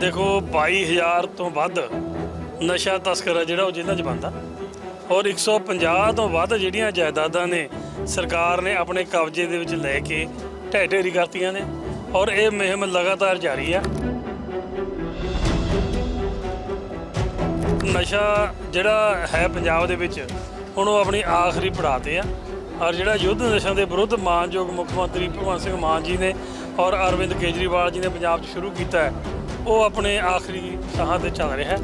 ਦੇਖੋ 22000 ਤੋਂ ਵੱਧ ਨਸ਼ਾ ਤਸਕਰ ਆ ਜਿਹੜਾ ਉਹ ਜੇਲ੍ਹਾਂ 'ਚ ਬੰਦਾ ਔਰ 150 ਤੋਂ ਵੱਧ ਜਿਹੜੀਆਂ ਜਾਇਦਾਦਾਂ ਨੇ, ਸਰਕਾਰ ਨੇ ਆਪਣੇ ਕਬਜ਼ੇ ਦੇ ਵਿੱਚ ਲੈ ਕੇ ਢਹਿ ਢੇਰੀ ਕਰਤੀਆਂ ਨੇ, ਔਰ ਇਹ ਮੁਹਿੰਮ ਲਗਾਤਾਰ ਜਾਰੀ ਆ। ਨਸ਼ਾ ਜਿਹੜਾ ਹੈ ਪੰਜਾਬ ਦੇ ਵਿੱਚ, ਹੁਣ ਉਹ ਆਪਣੀ ਆਖਰੀ ਪੜਾਅ ਤੇ ਆ। ਔਰ ਜਿਹੜਾ ਯੁੱਧ ਨਸ਼ਾ ਦੇ ਵਿਰੁੱਧ ਮਾਨਯੋਗ ਮੁੱਖ ਮੰਤਰੀ ਭਗਵੰਤ ਸਿੰਘ ਮਾਨ ਜੀ ਨੇ ਔਰ ਅਰਵਿੰਦ ਕੇਜਰੀਵਾਲ ਜੀ ਨੇ ਪੰਜਾਬ 'ਚ ਸ਼ੁਰੂ ਕੀਤਾ ਹੈ। ਉਹ ਆਪਣੇ ਆਖਰੀ ਸਾਹਾਂ ਤੇ ਚੱਲ ਰਿਹਾ ਹੈ।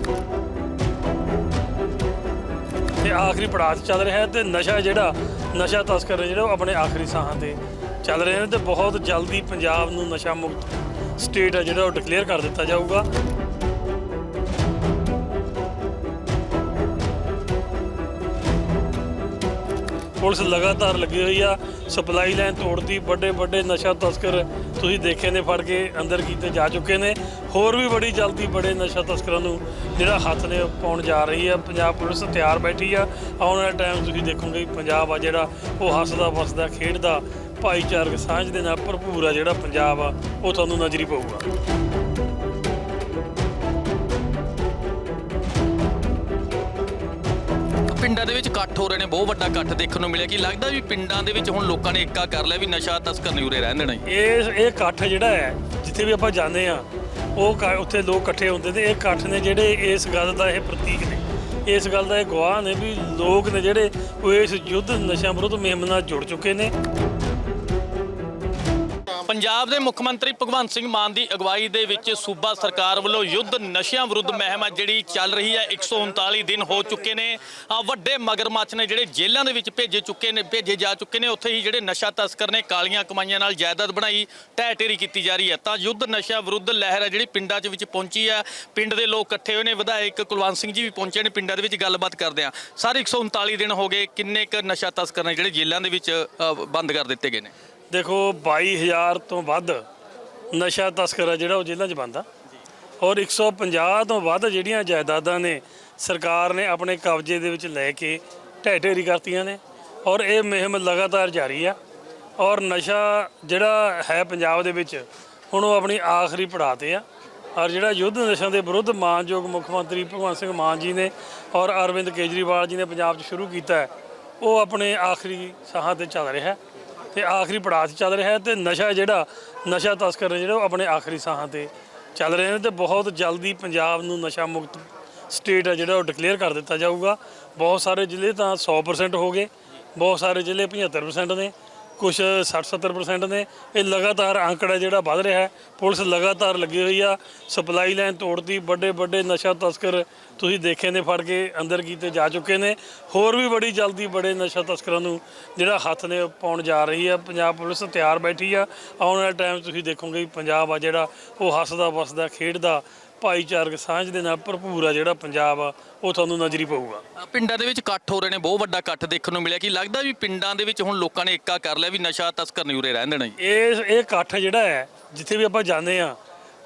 ਤੇ ਆਖਰੀ ਪੜਾਅ 'ਚ ਚੱਲ ਰਿਹਾ ਹੈ ਤੇ ਨਸ਼ਾ ਜਿਹੜਾ, ਨਸ਼ਾ ਤਸਕਰ ਜਿਹੜਾ ਉਹ ਆਪਣੇ ਆਖਰੀ ਸਾਹਾਂ ਤੇ ਚੱਲ ਰਹੇ ਨੇ ਤੇ ਬਹੁਤ ਜਲਦੀ ਪੰਜਾਬ ਨੂੰ ਨਸ਼ਾ ਮੁਕਤ ਸਟੇਟ ਹੈ ਜਿਹੜਾ ਉਹ ਡਿਕਲੇਅਰ ਕਰ ਦਿੱਤਾ ਜਾਊਗਾ। ਪੁਲਿਸ ਲਗਾਤਾਰ ਲੱਗੀ ਹੋਈ ਆ। ਸਪਲਾਈ ਲਾਈਨ ਤੋੜਦੀ ਵੱਡੇ ਵੱਡੇ ਨਸ਼ਾ ਤਸਕਰ ਤੁਸੀਂ ਦੇਖੇ ਨੇ, ਫੜ ਕੇ ਅੰਦਰ ਕੀਤੇ ਜਾ ਚੁੱਕੇ ਨੇ। ਹੋਰ ਵੀ ਬੜੀ ਜਲਦੀ ਬੜੇ ਨਸ਼ਾ ਤਸਕਰਾਂ ਨੂੰ ਜਿਹੜਾ ਹੱਥ ਨੇ ਪਾਉਣ ਜਾ ਰਹੀ ਆ। ਪੰਜਾਬ ਪੁਲਿਸ ਤਿਆਰ ਬੈਠੀ ਆ। ਆਉਣ ਵਾਲੇ ਟਾਈਮ ਤੁਸੀਂ ਦੇਖੋਗੇ ਪੰਜਾਬ ਆ ਜਿਹੜਾ, ਉਹ ਹੱਸਦਾ ਵਸਦਾ, ਖੇਡਦਾ, ਭਾਈਚਾਰਕ ਸਾਂਝ ਦੇ ਨਾਲ ਭਰਪੂਰ ਆ ਜਿਹੜਾ ਪੰਜਾਬ ਆ, ਉਹ ਤੁਹਾਨੂੰ ਨਜ਼ਰੀ ਪਊਗਾ। ਪਿੰਡਾਂ ਦੇ ਵਿੱਚ ਇਕੱਠ ਹੋ ਰਹੇ ਨੇ, ਬਹੁਤ ਵੱਡਾ ਇਕੱਠ ਦੇਖਣ ਨੂੰ ਮਿਲਿਆ ਕਿ ਲੱਗਦਾ ਵੀ ਪਿੰਡਾਂ ਦੇ ਵਿੱਚ ਹੁਣ ਲੋਕਾਂ ਨੇ ਏਕਾ ਕਰ ਲਿਆ ਵੀ ਨਸ਼ਾ ਤਸਕਰ ਨਹੀਂ ਉਰੇ ਰਹਿਣ ਦੇਣਾ ਜੀ। ਇਹ ਇਹ ਇਕੱਠ ਜਿਹੜਾ ਹੈ, ਜਿੱਥੇ ਵੀ ਆਪਾਂ ਜਾਂਦੇ ਆ ਉਹ ਕ- ਉੱਥੇ ਲੋਕ ਇਕੱਠੇ ਹੁੰਦੇ ਨੇ, ਇਹ ਇਕੱਠ ਨੇ ਜਿਹੜੇ ਇਸ ਗੱਲ ਦਾ ਇਹ ਪ੍ਰਤੀਕ ਨੇ ਇਸ ਗੱਲ ਦਾ ਇਹ ਗਵਾਹ ਨੇ ਵੀ ਲੋਕ ਨੇ ਜਿਹੜੇ ਉਹ ਇਸ ਯੁੱਧ ਨਸ਼ਿਆਂ ਵਿਰੁੱਧ ਮੁਹਿੰਮ ਨਾਲ ਜੁੜ ਚੁੱਕੇ ਨੇ ਪੰਜਾਬ ਦੇ ਮੁੱਖ ਮੰਤਰੀ ਭਗਵੰਤ ਸਿੰਘ ਮਾਨ ਦੀ ਅਗਵਾਈ ਦੇ ਵਿੱਚ ਸੂਬਾ ਸਰਕਾਰ ਵੱਲੋਂ ਯੁੱਧ ਨਸ਼ਿਆਂ ਵਿਰੁੱਧ ਮਹਿਮ ਹੈ ਜਿਹੜੀ ਚੱਲ ਰਹੀ ਹੈ 139 ਦਿਨ ਹੋ ਚੁੱਕੇ ਨੇ। ਆ ਵੱਡੇ ਮਗਰਮੱਛ ਨੇ ਜਿਹੜੇ ਜੇਲ੍ਹਾਂ ਦੇ ਵਿੱਚ ਭੇਜੇ ਚੁੱਕੇ ਨੇ, ਭੇਜੇ ਜਾ ਚੁੱਕੇ ਨੇ। ਉੱਥੇ ਹੀ ਜਿਹੜੇ ਨਸ਼ਾ ਤਸਕਰ ਨੇ, ਕਾਲੀਆਂ ਕਮਾਈਆਂ ਨਾਲ ਜਾਇਦਾਦ ਬਣਾਈ ਢਹਿ ਢੇਰੀ ਕੀਤੀ ਜਾ ਰਹੀ ਹੈ ਤਾਂ ਯੁੱਧ ਨਸ਼ਿਆਂ ਵਿਰੁੱਧ ਲਹਿਰ ਹੈ ਜਿਹੜੀ ਪਿੰਡਾਂ 'ਚ ਵਿੱਚ ਪਹੁੰਚੀ ਹੈ ਪਿੰਡ ਦੇ ਲੋਕ ਇਕੱਠੇ ਹੋਏ ਨੇ, ਵਿਧਾਇਕ ਕੁਲਵੰਤ ਸਿੰਘ ਜੀ ਵੀ ਪਹੁੰਚੇ ਨੇ, ਪਿੰਡਾਂ ਦੇ ਵਿੱਚ ਗੱਲਬਾਤ ਕਰਦੇ ਆ। ਸਾਰੇ 139 ਦਿਨ ਹੋ ਗਏ, ਕਿੰਨੇ ਕੁ ਨਸ਼ਾ ਤਸਕਰ ਨੇ ਜਿਹੜੇ ਜੇਲ੍ਹਾਂ ਦੇ ਵਿੱਚ ਬੰਦ ਕਰ ਦਿੱਤੇ ਗਏ ਨੇ? ਦੇਖੋ 22000 ਤੋਂ ਵੱਧ ਨਸ਼ਾ ਤਸਕਰ ਆ ਜਿਹੜਾ ਉਹ ਜੇਲ੍ਹਾਂ 'ਚ ਬੰਦਾ ਔਰ 150 ਤੋਂ ਵੱਧ ਜਿਹੜੀਆਂ ਜਾਇਦਾਦਾਂ ਨੇ, ਸਰਕਾਰ ਨੇ ਆਪਣੇ ਕਬਜ਼ੇ ਦੇ ਵਿੱਚ ਲੈ ਕੇ ਢਹਿ ਢੇਰੀ ਕਰਤੀਆਂ ਨੇ। ਔਰ ਇਹ ਮੁਹਿੰਮ ਲਗਾਤਾਰ ਜਾਰੀ ਆ। ਔਰ ਨਸ਼ਾ ਜਿਹੜਾ ਹੈ ਪੰਜਾਬ ਦੇ ਵਿੱਚ, ਹੁਣ ਉਹ ਆਪਣੀ ਆਖਰੀ ਪੜਾਅ ਤੇ ਆ। ਔਰ ਜਿਹੜਾ ਯੁੱਧ ਨਸ਼ਿਆਂ ਦੇ ਵਿਰੁੱਧ ਮਾਨਯੋਗ ਮੁੱਖ ਮੰਤਰੀ ਭਗਵੰਤ ਸਿੰਘ ਮਾਨ ਜੀ ਨੇ ਔਰ ਅਰਵਿੰਦ ਕੇਜਰੀਵਾਲ ਜੀ ਨੇ ਪੰਜਾਬ 'ਚ ਸ਼ੁਰੂ ਕੀਤਾ ਹੈ, ਉਹ ਆਪਣੇ ਆਖਰੀ ਸਾਹਾਂ ਤੇ ਚੱਲ ਰਿਹਾ ਹੈ। ਤੇ ਆਖਰੀ ਪੜਾਅ 'ਚ ਚੱਲ ਰਿਹਾ ਹੈ ਤੇ ਨਸ਼ਾ ਜਿਹੜਾ, ਨਸ਼ਾ ਤਸਕਰ ਨੇ ਜਿਹੜਾ ਉਹ ਆਪਣੇ ਆਖਰੀ ਸਾਹਾਂ ਤੇ ਚੱਲ ਰਹੇ ਨੇ ਤੇ ਬਹੁਤ ਜਲਦੀ ਪੰਜਾਬ ਨੂੰ ਨਸ਼ਾ ਮੁਕਤ ਸਟੇਟ ਹੈ ਜਿਹੜਾ ਉਹ ਡਿਕਲੇਅਰ ਕਰ ਦਿੱਤਾ ਜਾਊਗਾ। ਬਹੁਤ ਸਾਰੇ ਜ਼ਿਲ੍ਹੇ ਤਾਂ 100% ਹੋ ਗਏ, ਬਹੁਤ ਸਾਰੇ ਜ਼ਿਲ੍ਹੇ 75% ਨੇ। ਕੁਝ 60-70% ਨੇ। ਇਹ ਲਗਾਤਾਰ ਅੰਕੜਾ ਜਿਹੜਾ ਵੱਧ ਰਿਹਾ ਹੈ, ਪੁਲਿਸ ਲਗਾਤਾਰ ਲੱਗੀ ਹੋਈ ਆ। ਸਪਲਾਈ ਲਾਈਨ ਤੋੜਦੀ ਵੱਡੇ ਵੱਡੇ ਨਸ਼ਾ ਤਸਕਰ ਤੁਸੀਂ ਦੇਖੇ ਨੇ, ਫੜ ਕੇ ਅੰਦਰ ਕੀਤੇ ਜਾ ਚੁੱਕੇ ਨੇ। ਹੋਰ ਵੀ ਬੜੀ ਜਲਦੀ ਬੜੇ ਨਸ਼ਾ ਤਸਕਰਾਂ ਨੂੰ ਜਿਹੜਾ ਹੱਥ ਨੇ ਪਾਉਣ ਜਾ ਰਹੀ ਆ। ਪੰਜਾਬ ਪੁਲਿਸ ਤਿਆਰ ਬੈਠੀ ਆ। ਆਉਣ ਵਾਲੇ ਟਾਈਮ ਤੁਸੀਂ ਦੇਖੋਗੇ ਪੰਜਾਬ ਆ ਜਿਹੜਾ ਉਹ ਹੱਸਦਾ ਵਸਦਾ ਖੇਡਦਾ ਭਾਈਚਾਰਕ ਸਾਂਝ ਦੇ ਨਾਲ ਭਰਪੂਰ ਆ ਜਿਹੜਾ ਪੰਜਾਬ ਆ ਉਹ ਤੁਹਾਨੂੰ ਨਜ਼ਰੀ ਪਊਗਾ। ਪਿੰਡਾਂ ਦੇ ਵਿੱਚ ਇਕੱਠ ਹੋ ਰਹੇ ਨੇ ਬਹੁਤ ਵੱਡਾ ਇਕੱਠ ਦੇਖਣ ਨੂੰ ਮਿਲਿਆ। ਕਿ ਲੱਗਦਾ ਵੀ ਪਿੰਡਾਂ ਦੇ ਵਿੱਚ ਹੁਣ ਲੋਕਾਂ ਨੇ ਏਕਾ ਕਰ ਲਿਆ ਵੀ ਨਸ਼ਾ ਤਸਕਰ ਨਹੀਂ ਉਰੇ ਰਹਿਣ ਦੇਣਾ ਜੀ। ਇਹ ਇਹ ਇਕੱਠ ਜਿਹੜਾ ਹੈ ਜਿੱਥੇ ਵੀ ਆਪਾਂ ਜਾਂਦੇ ਆ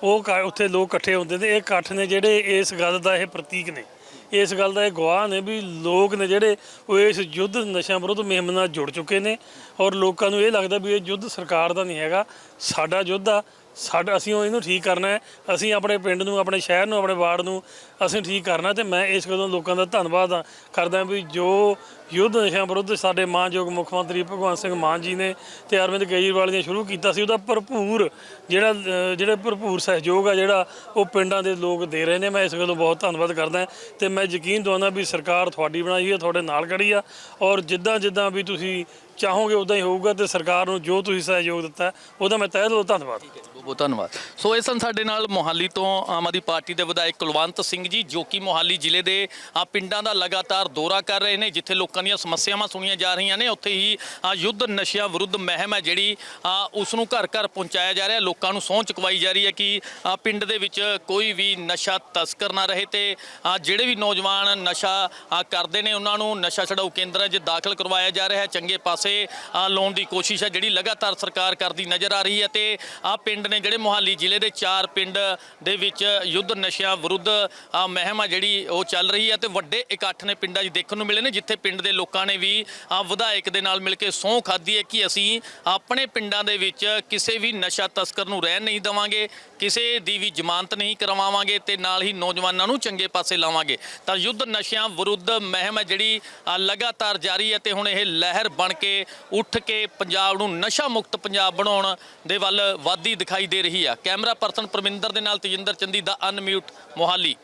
ਉਹ ਕ- ਉੱਥੇ ਲੋਕ ਇਕੱਠੇ ਹੁੰਦੇ ਨੇ। ਇਹ ਇਕੱਠ ਨੇ ਜਿਹੜੇ ਇਸ ਗੱਲ ਦਾ ਇਹ ਪ੍ਰਤੀਕ ਨੇ। ਇਸ ਗੱਲ ਦਾ ਇਹ ਗਵਾਹ ਨੇ ਵੀ ਲੋਕ ਨੇ ਜਿਹੜੇ ਉਹ ਇਸ ਯੁੱਧ ਨਸ਼ਿਆਂ ਵਿਰੁੱਧ ਮੁਹਿੰਮ ਨਾਲ ਜੁੜ ਚੁੱਕੇ ਨੇ। ਔਰ ਲੋਕਾਂ ਨੂੰ ਇਹ ਲੱਗਦਾ ਵੀ ਇਹ ਯੁੱਧ ਸਰਕਾਰ ਦਾ ਨਹੀਂ ਹੈਗਾ। ਸਾਡਾ ਯੁੱਧ ਆ ਸਾਡਾ ਅਸੀਂ ਉਹ ਇਹਨੂੰ ਠੀਕ ਕਰਨਾ ਹੈ। ਅਸੀਂ ਆਪਣੇ ਪਿੰਡ ਨੂੰ, ਆਪਣੇ ਸ਼ਹਿਰ ਨੂੰ, ਆਪਣੇ ਵਾਰਡ ਨੂੰ ਅਸੀਂ ਠੀਕ ਕਰਨਾ ਤੇ ਮੈਂ ਇਸ ਗੱਲੋਂ ਲੋਕਾਂ ਦਾ ਧੰਨਵਾਦ ਕਰਦਾ ਵੀ ਜੋ ਯੁੱਧ ਨਸ਼ਿਆਂ ਵਿਰੁੱਧ ਸਾਡੇ ਮਾਨਯੋਗ ਮੁੱਖ ਮੰਤਰੀ ਭਗਵੰਤ ਸਿੰਘ ਮਾਨ ਜੀ ਨੇ ਤੇ ਅਰਵਿੰਦ ਕੇਜਰੀਵਾਲ ਨੇ ਸ਼ੁਰੂ ਕੀਤਾ ਸੀ। ਉਹਦਾ ਭਰਪੂਰ ਜਿਹੜਾ ਜਿਹੜੇ ਭਰਪੂਰ ਸਹਿਯੋਗ ਆ ਜਿਹੜਾ ਉਹ ਪਿੰਡਾਂ ਦੇ ਲੋਕ ਦੇ ਰਹੇ ਨੇ। ਮੈਂ ਇਸ ਗੱਲੋਂ ਬਹੁਤ ਧੰਨਵਾਦ ਕਰਦਾ ਤੇ ਮੈਂ ਯਕੀਨ ਦਵਾਉਂਦਾ ਵੀ ਸਰਕਾਰ ਤੁਹਾਡੀ ਬਣਾਈ ਹੋਈ ਹੈ, ਤੁਹਾਡੇ ਨਾਲ ਖੜੀ ਆ ਔਰ ਜਿੱਦਾਂ ਜਿੱਦਾਂ ਵੀ ਤੁਸੀਂ ਚਾਹੋਗੇ ਉਦਾਂ ਹੀ ਹੋਊਗਾ ਤੇ ਸਰਕਾਰ ਨੂੰ ਜੋ ਤੁਸੀਂ ਸਹਿਯੋਗ ਦਿੱਤਾ ਉਹਦਾ ਮੈਂ ਤਹਿ ਦਿਲੋਂ ਧੰਨਵਾਦ। ਬਹੁਤ ਧੰਨਵਾਦ। ਸੋ ਇਹ ਸਨ ਸਾਡੇ ਨਾਲ ਮੋਹਾਲੀ ਤੋਂ ਆਮ ਆਦਮੀ ਪਾਰਟੀ ਦੇ ਵਿਧਾਇਕ ਕੁਲਵੰਤ ਸਿੰਘ ਜੀ, ਜੋ ਕਿ ਮੋਹਾਲੀ ਜ਼ਿਲ੍ਹੇ ਦੇ ਆ ਪਿੰਡਾਂ ਦਾ ਲਗਾਤਾਰ ਦੌਰਾ ਕਰ ਰਹੇ ਨੇ, ਜਿੱਥੇ ਲੋਕਾਂ ਦੀਆਂ ਸਮੱਸਿਆਵਾਂ ਸੁਣੀਆਂ ਜਾ ਰਹੀਆਂ ਨੇ। ਉੱਥੇ ਹੀ ਆ ਯੁੱਧ ਨਸ਼ਿਆਂ ਵਿਰੁੱਧ ਮਹਿਮ ਹੈ ਜਿਹੜੀ ਆ ਉਸ ਨੂੰ ਘਰ ਘਰ ਪਹੁੰਚਾਇਆ ਜਾ ਰਿਹਾ। ਲੋਕਾਂ ਨੂੰ ਸਹੁੰ ਚੁਕਵਾਈ ਜਾ ਰਹੀ ਹੈ ਕਿ ਪਿੰਡ ਦੇ ਵਿੱਚ ਕੋਈ ਵੀ ਨਸ਼ਾ ਤਸਕਰ ਨਾ ਰਹੇ ਤੇ ਜਿਹੜੇ ਵੀ ਨੌਜਵਾਨ ਨਸ਼ਾ ਕਰਦੇ ਨੇ, ਉਹਨਾਂ ਨੂੰ ਨਸ਼ਾ ਛਡਾਊ ਕੇਂਦਰਾਂ 'ਚ ਦਾਖਲ ਕਰਵਾਇਆ ਜਾ ਰਿਹਾ ਹੈ। ਚੰਗੇ ਪਾਸੇ ਲਾਉਣ ਦੀ ਕੋਸ਼ਿਸ਼ ਹੈ ਜਿਹੜੀ ਲਗਾਤਾਰ ਸਰਕਾਰ ਕਰਦੀ ਨਜ਼ਰ ਆ ਰਹੀ ਹੈ ਤੇ ਆ ਪਿੰਡ ਨੇ ਜਿਹੜੇ ਮੋਹਾਲੀ ਜ਼ਿਲ੍ਹੇ ਦੇ ਚਾਰ ਪਿੰਡ ਦੇ ਵਿੱਚ ਯੁੱਧ ਨਸ਼ਿਆਂ ਵਿਰੁੱਧ ਮਹਿਮ ਆ ਜਿਹੜੀ ਉਹ ਚੱਲ ਰਹੀ ਹੈ ਤੇ ਵੱਡੇ ਇਕੱਠ ਨੇ ਪਿੰਡਾਂ 'ਚ ਦੇਖਣ ਨੂੰ ਮਿਲੇ ਨੇ, ਜਿੱਥੇ ਪਿੰਡ ਦੇ ਦੇ ਲੋਕਾਂ ਨੇ ਵੀ ਅ, ਵਿਧਾਇਕ ਦੇ ਨਾਲ ਮਿਲ ਕੇ ਸਹੁੰ ਖਾਧੀ ਹੈ ਕਿ ਅਸੀਂ ਆਪਣੇ ਪਿੰਡਾਂ ਦੇ ਵਿੱਚ ਕਿਸੇ ਵੀ ਨਸ਼ਾ ਤਸਕਰ ਨੂੰ ਰਹਿਣ ਨਹੀਂ ਦੇਵਾਂਗੇ ਕਿਸੇ ਦੀ ਵੀ ਜ਼ਮਾਨਤ ਨਹੀਂ ਕਰਵਾਵਾਂਗੇ ਤੇ ਨਾਲ ਹੀ ਨੌਜਵਾਨਾਂ ਨੂੰ ਚੰਗੇ ਪਾਸੇ ਲਾਵਾਂਗੇ। ਤਾਂ ਯੁੱਧ ਨਸ਼ਿਆਂ ਵਿਰੁੱਧ ਮਹਿਮ ਹੈ ਜਿਹੜੀ ਅ, ਲਗਾਤਾਰ ਜਾਰੀ ਹੈ ਤੇ ਹੁਣ ਇਹ ਲਹਿਰ ਬਣ ਕੇ ਉੱਠ ਕੇ ਪੰਜਾਬ ਨੂੰ ਨਸ਼ਾ ਮੁਕਤ ਪੰਜਾਬ ਬਣਾਉਣ ਦੇ ਵੱਲ ਵਾਧੀ ਦਿਖਾਈ ਦੇ ਰਹੀ ਆ। ਕੈਮਰਾ ਪਰਸਨ ਪਰਮਿੰਦਰ ਦੇ ਨਾਲ ਤੇਜਿੰਦਰ ਚੰਦੀ ਦਾ ਅਨਮਿਊਟ ਮੋਹਾਲੀ।